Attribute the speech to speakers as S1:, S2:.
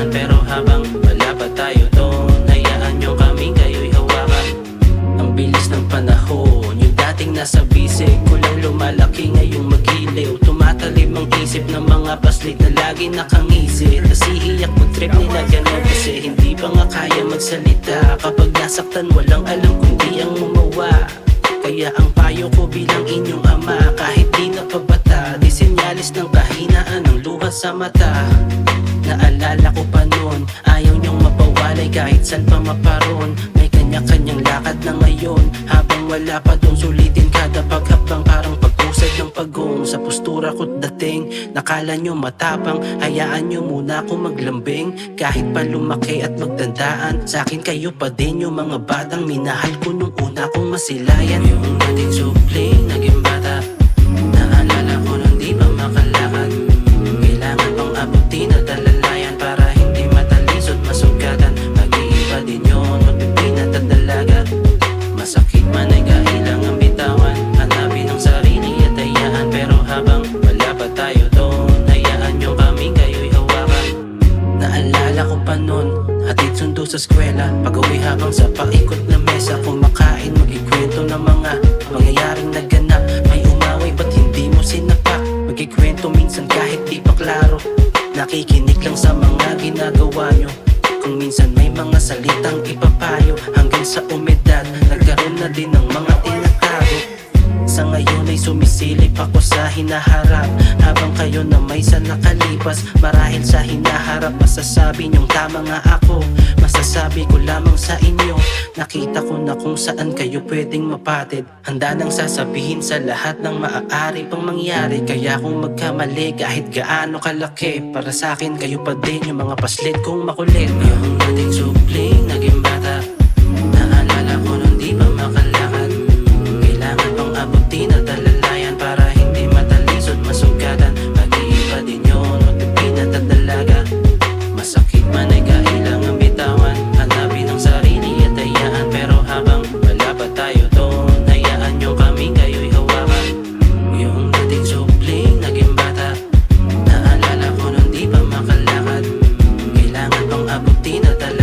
S1: daanan Pero habang malaba tayo doon Hayaan nyo kaming kayo'y hawakan. Ang bilis ng panahon Yung dating nasa bisig Kulang lumalaki ngayong magiliw. Tumatalim ang isip ng mga paslit na lagi nakangisi Kasi hiyak mo trip nila ganun Kasi hindi pa nga kaya magsalita. Kapag nasaktan walang alam kundi ang umawa. Kaya ang payo ko bilang inyong ama Kahit di na pabata Disinyalis ng kahinaan ng luha sa mata. Naalala ko pa noon Ayaw niyong mapawalay kahit saan pa maparoon. May kanya-kanyang lakad na ngayon Habang wala pa doon sulitin kada paghapang Parang pag-usad ng pagong Sa postura ko't dating Nakala niyo matapang Hayaan niyo muna ako maglambing. Kahit pa lumaki at magtandaan Sa akin kayo pa din yung mga batang Minahal ko nung una kong masilayan. Yung dating supling Naging pa nun Hatid sundo sa eskwela Pag-uwi habang sa paikot na mesa. Kumakain magikwento ng mga Pangyayaring naganap May umaway ba't hindi mo sinapak Magikwento minsan kahit di pa klaro. Nakikinig lang sa mga ginagawa nyo. Kung minsan may mga salitang ipapayo Hanggang sa umedad Nagkaroon na din ng mga tinatago sa ngayon ay sumisilip ako sa hinaharap. Habang kayo na may sa nakalipas Marahil sa hinaharap Masasabi niyong tama nga ako. Masasabi ko lamang sa inyo Nakita ko na kung saan kayo pwedeng mapatid. Handa nang sasabihin sa lahat ng maaari pang mangyari. Kaya kung magkamali kahit gaano kalaki Para sa akin kayo pa din yung mga paslit kong makulit. Yung dating supling naging bata hasta